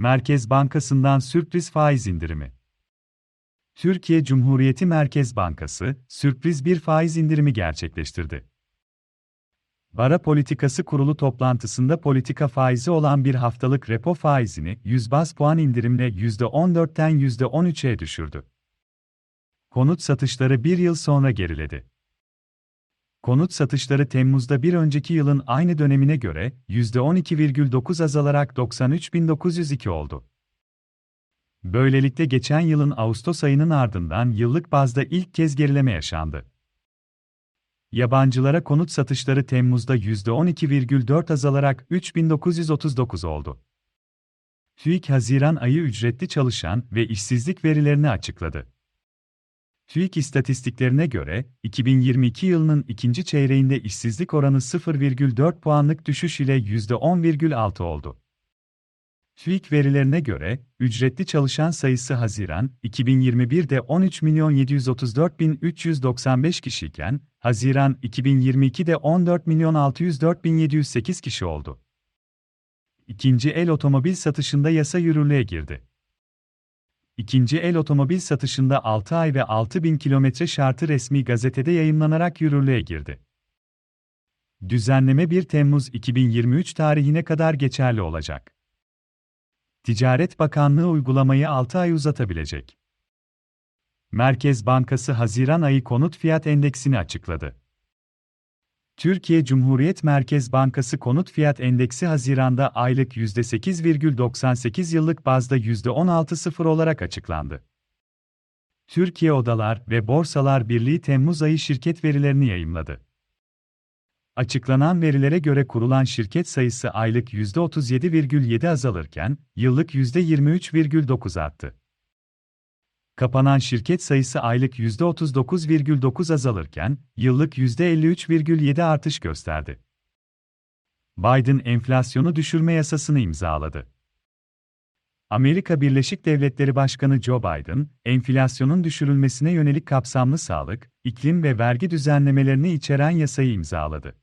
Merkez Bankası'ndan sürpriz faiz indirimi. Türkiye Cumhuriyeti Merkez Bankası, sürpriz bir faiz indirimi gerçekleştirdi. Para Politikası Kurulu toplantısında politika faizi olan bir haftalık repo faizini 100 bas puan indirimle %14'ten %13'e düşürdü. Konut satışları bir yıl sonra geriledi. Konut satışları Temmuz'da bir önceki yılın aynı dönemine göre %12,9 azalarak 93.902 oldu. Böylelikle geçen yılın Ağustos ayının ardından yıllık bazda ilk kez gerileme yaşandı. Yabancılara konut satışları Temmuz'da %12,4 azalarak 3939 oldu. TÜİK Haziran ayı ücretli çalışan ve işsizlik verilerini açıkladı. TÜİK istatistiklerine göre, 2022 yılının ikinci çeyreğinde işsizlik oranı 0,4 puanlık düşüş ile %10,6 oldu. TÜİK verilerine göre, ücretli çalışan sayısı Haziran 2021'de 13.734.395 kişiyken, Haziran 2022'de 14.604.708 kişi oldu. İkinci el otomobil satışında yasa yürürlüğe girdi. İkinci el otomobil satışında 6 ay ve 6000 kilometre şartı resmi gazetede yayınlanarak yürürlüğe girdi. Düzenleme 1 Temmuz 2023 tarihine kadar geçerli olacak. Ticaret Bakanlığı uygulamayı 6 ay uzatabilecek. Merkez Bankası Haziran ayı konut fiyat endeksini açıkladı. Türkiye Cumhuriyet Merkez Bankası konut fiyat endeksi Haziran'da aylık %8,98 yıllık bazda %16.0 olarak açıklandı. Türkiye Odalar ve Borsalar Birliği Temmuz ayı şirket verilerini yayımladı. Açıklanan verilere göre kurulan şirket sayısı aylık %37,7 azalırken, yıllık %23,9 arttı. Kapanan şirket sayısı aylık %39,9 azalırken, yıllık %53,7 artış gösterdi. Biden enflasyonu düşürme yasasını imzaladı. Amerika Birleşik Devletleri Başkanı Joe Biden, enflasyonun düşürülmesine yönelik kapsamlı sağlık, iklim ve vergi düzenlemelerini içeren yasayı imzaladı.